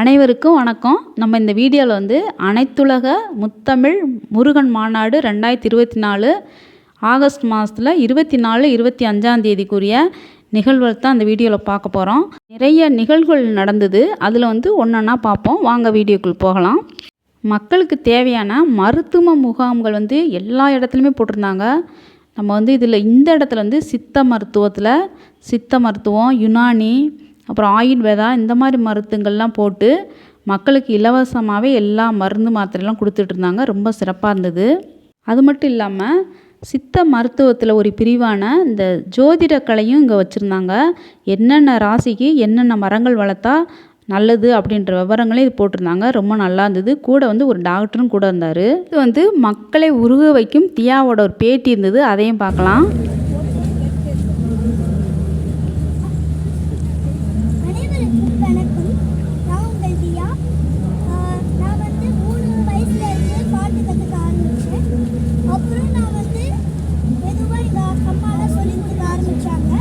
அனைவருக்கும் வணக்கம். நம்ம இந்த வீடியோவில் வந்து அனைத்துலக முத்தமிழ் முருகன் மாநாடு ரெண்டாயிரத்தி இருபத்தி நாலு ஆகஸ்ட் மாதத்தில் இருபத்தி நாலு இருபத்தி அஞ்சாம் தேதிக்குரிய நிகழ்வுகள் தான் அந்த வீடியோவில் பார்க்க போகிறோம் நிறைய நிகழ்வுகள் நடந்தது. அதில் வந்து ஒன்றொன்னா பார்ப்போம். வாங்க வீடியோக்குள் போகலாம். மக்களுக்கு தேவையான மருத்துவ முகாம்கள் வந்து எல்லா இடத்துலையுமே போட்டிருந்தாங்க. நம்ம வந்து இதில் இந்த இடத்துல வந்து சித்த மருத்துவத்தில் சித்த மருத்துவம் யுனானி அப்புறம் ஆயுர்வேதா இந்த மாதிரி மருத்துங்கள்லாம் போட்டு மக்களுக்கு இலவசமாகவே எல்லா மருந்து மாத்திரைலாம் கொடுத்துட்டு இருந்தாங்க. ரொம்ப சிறப்பாக இருந்தது. அது மட்டும் இல்லாமல் சித்த மருத்துவத்தில் ஒரு பிரிவான இந்த ஜோதிட கலையும் இங்கே வச்சுருந்தாங்க. என்னென்ன ராசிக்கு என்னென்ன மரங்கள் வளர்த்தா நல்லது அப்படின்ற விவரங்களையும் இது போட்டிருந்தாங்க. ரொம்ப நல்லா இருந்தது. கூட வந்து ஒரு டாக்டரும் கூட இருந்தார். இது வந்து மக்களை உருக வைக்கும் தியாவோட ஒரு பேட்டி இருந்தது. அதையும் பார்க்கலாம் அனைவருக்கும் வணக்கம் நான் உங்கள் தியா ஆஹ் நான் வந்து மூணு வயசுல இருந்து பாட்டு கற்றுக்க ஆரம்பித்தேன் அப்புறம் நான் வந்து மெதுவாக எங்கள் அம்மாலாம் சொல்லி கொடுக்க ஆரம்பித்தாங்க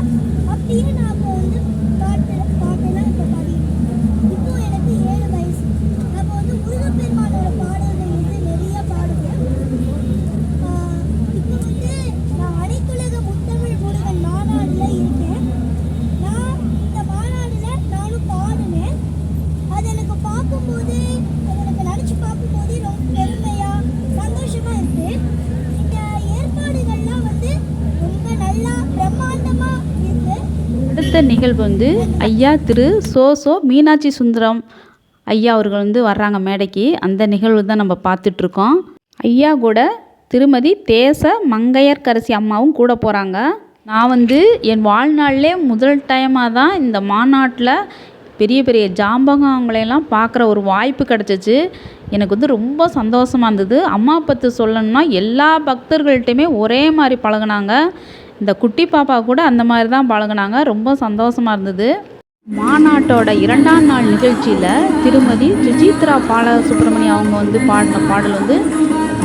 அப்படியே நான் அப்போ வந்து பாட்டு பாட்டெல்லாம் இப்போ பாடிட்டேன் இப்போ எனக்கு ஏழு வயசு அப்போ வந்து முருகப்பெருமானோட பாடல்கள் வந்து நிறைய பாடுவேன் ஆஹ் இப்போ வந்து நான் அனைத்துலக முத்தமிழ் முருகன் மாநாடுல இருக்கேன் நான் இந்த மாநாடுல நானும் பாடினேன் அது எனக்கு பார்க்கும்போது அது எனக்கு நினச்சி பார்க்கும்போது ரொம்ப பெருமையா சந்தோஷமா இருக்கு இந்த ஏற்பாடுகள்லாம் வந்து ரொம்ப நல்லா பிரம்மாண்டமா இருக்கு அடுத்த நிகழ்வு வந்து ஐயா திரு சோசோ மீனாட்சி சுந்தரம் ஐயா அவர்கள் வந்து வர்றாங்க மேடைக்கு. அந்த நிகழ்வு தான் நம்ம பார்த்துட்ருக்கோம். ஐயா கூட திருமதி தேச மங்கையர்கரசி அம்மாவும் கூட போகிறாங்க நான் வந்து என் வாழ்நாளிலே முதல் டைமாக தான் இந்த மாநாட்டில் பெரிய பெரிய ஜாம்பகங்களையெல்லாம் பார்க்குற ஒரு வாய்ப்பு கிடச்சிச்சு. எனக்கு வந்து ரொம்ப சந்தோஷமாக இருந்தது. அம்மா பற்றி சொல்லணும்னா எல்லா பக்தர்கள்ட்டையுமே ஒரே மாதிரி பழகுனாங்க. இந்த குட்டி பாப்பா கூட அந்த மாதிரி தான் பழகினாங்க. ரொம்ப சந்தோஷமாக இருந்தது. மாநாட்டோட இரண்டாம் நாள் நிகழ்ச்சியில் திருமதி சுஜித்ரா பால சுப்பிரமணியம் அவங்க வந்து பாடின பாடல் வந்து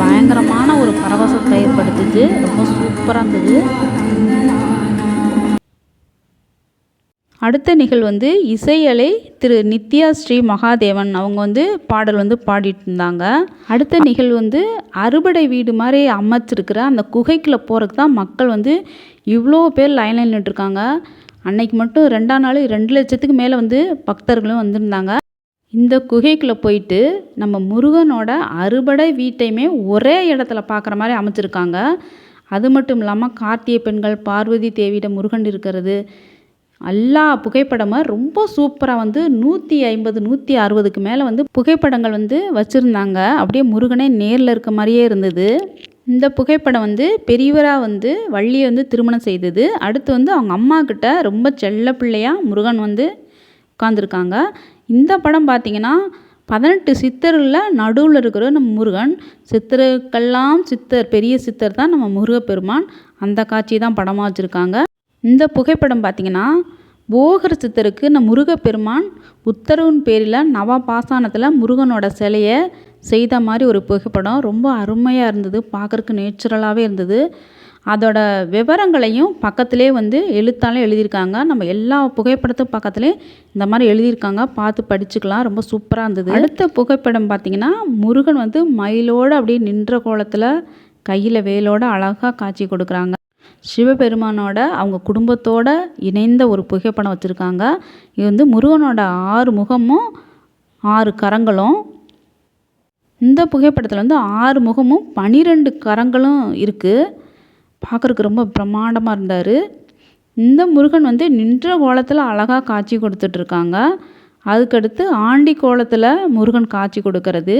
பயங்கரமான ஒரு பரவசத்தை ஏற்படுத்துச்சு. ரொம்ப சூப்பராக இருந்தது. அடுத்த நிகழ்வு வந்து இசையலை திரு நித்யா ஸ்ரீ மகாதேவன். அவங்க வந்து பாடல் வந்து பாடிட்டு இருந்தாங்க. அடுத்த நிகழ்வு வந்து அறுபடை வீடு மாதிரி அமைச்சிருக்கிற அந்த குகைக்குள்ளே போகிறதுக்கு தான் மக்கள் வந்து இவ்வளோ பேர் லைனில் நின்றுட்டுருக்காங்க அன்னைக்கு மட்டும் ரெண்டாம் நாள் ரெண்டு லட்சத்துக்கு மேலே வந்து பக்தர்களும் வந்திருந்தாங்க. இந்த குகைக்குள்ளே போயிட்டு நம்ம முருகனோட அறுபடை வீட்டையுமே ஒரே இடத்துல பார்க்குற மாதிரி அமைச்சிருக்காங்க. அது மட்டும் இல்லாமல் கார்த்திகை பெண்கள் பார்வதி தேவியிட முருகன் இருக்கிறது. எல்லா புகைப்படமும் ரொம்ப சூப்பராக வந்து நூற்றி ஐம்பது நூற்றி அறுபதுக்கு மேலே வந்து புகைப்படங்கள் வந்து வச்சுருந்தாங்க. அப்படியே முருகனே நேரில் இருக்க மாதிரியே இருந்தது. இந்த புகைப்படம் வந்து பெரியவராக வந்து வள்ளியை வந்து திருமணம் செய்தது. அடுத்து வந்து அவங்க அம்மா கிட்ட ரொம்ப செல்ல பிள்ளையாக முருகன் வந்து உட்காந்துருக்காங்க இந்த படம் பார்த்திங்கன்னா பதினெட்டு சித்தரில் நடுவில் இருக்கிற நம்ம முருகன் சித்தருக்கெல்லாம் சித்தர் பெரிய சித்தர் தான் நம்ம முருகப்பெருமான். அந்த காட்சி தான் படமாக வச்சுருக்காங்க. இந்த புகைப்படம் பார்த்தீங்கன்னா போகர் சித்தருக்கு இந்த முருகப்பெருமான் உத்தரவின் பேரில் நவ பாசானத்தில் முருகனோட சிலையை செய்த மாதிரி ஒரு புகைப்படம். ரொம்ப அருமையாக இருந்தது. பார்க்குறக்கு நேச்சுரலாகவே இருந்தது. அதோட விவரங்களையும் பக்கத்திலே வந்து எழுத்தாலே எழுதியிருக்காங்க. நம்ம எல்லா புகைப்படத்தும் பக்கத்துலேயும் இந்த மாதிரி எழுதியிருக்காங்க. பார்த்து படிச்சுக்கலாம். ரொம்ப சூப்பராக இருந்தது. அடுத்த புகைப்படம் பார்த்திங்கன்னா முருகன் வந்து மயிலோடு அப்படியே நின்ற கோலத்தில் கையில் வேலோட அழகாக காட்சி கொடுக்குறாங்க. சிவபெருமானோட அவங்க குடும்பத்தோட இணைந்த ஒரு புகைப்படம் வச்சுருக்காங்க. இது வந்து முருகனோட ஆறு முகமும் ஆறு கரங்களும். இந்த புகைப்படத்தில் வந்து ஆறு முகமும் பனிரெண்டு கரங்களும் இருக்குது பார்க்குறக்கு ரொம்ப பிரம்மாண்டமாக இருந்தார். இந்த முருகன் வந்து நின்ற கோலத்தில் அழகாக காட்சி கொடுத்துட்ருக்காங்க. அதுக்கடுத்து ஆண்டி கோலத்தில் முருகன் காட்சி கொடுக்கறது.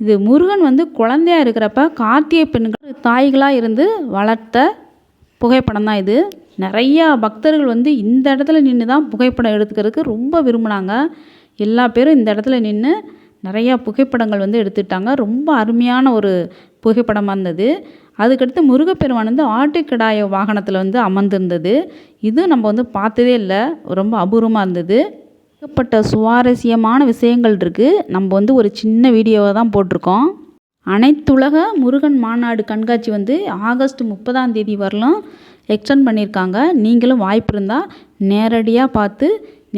இது முருகன் வந்து குழந்தையா இருக்கிறப்ப கார்த்திகை பெண்கள் தாய்களாக இருந்து வளர்த்த புகைப்படம் தான் இது. நிறையா பக்தர்கள் வந்து இந்த இடத்துல நின்று தான் புகைப்படம் எடுத்துக்கிறதுக்கு ரொம்ப விரும்பினாங்க. எல்லா பேரும் இந்த இடத்துல நின்று நிறையா புகைப்படங்கள் வந்து எடுத்துட்டாங்க ரொம்ப அருமையான ஒரு புகைப்படமாக இருந்தது அதுக்கடுத்து முருகப்பெருமான் வந்து ஆட்டுக்கிடாய வாகனத்தில் வந்து அமர்ந்திருந்தது. இது நம்ம வந்து பார்த்ததே இல்லை. ரொம்ப அபூர்வமாக இருந்தது. ஏகப்பட்ட சுவாரஸ்யமான விஷயங்கள் இருக்குது நம்ம வந்து ஒரு சின்ன வீடியோவை தான் போட்டிருக்கோம். அனைத்துலக முருகன் மாநாடு கண்காட்சி வந்து ஆகஸ்ட் முப்பதாம் தேதி வரலும். எக்ஸ்டெண்ட் பண்ணியிருக்காங்க நீங்களும் வாய்ப்பு இருந்தால் நேரடியாக பார்த்து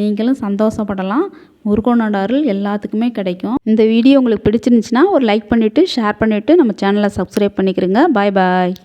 நீங்களும் சந்தோஷப்படலாம். முருகனோட அருள் எல்லாத்துக்குமே கிடைக்கும். இந்த வீடியோ உங்களுக்கு பிடிச்சிருந்துச்சுன்னா ஒரு லைக் பண்ணிவிட்டு ஷேர் பண்ணிவிட்டு நம்ம சேனலை சப்ஸ்கிரைப் பண்ணிக்கிறங்க பாய் பாய்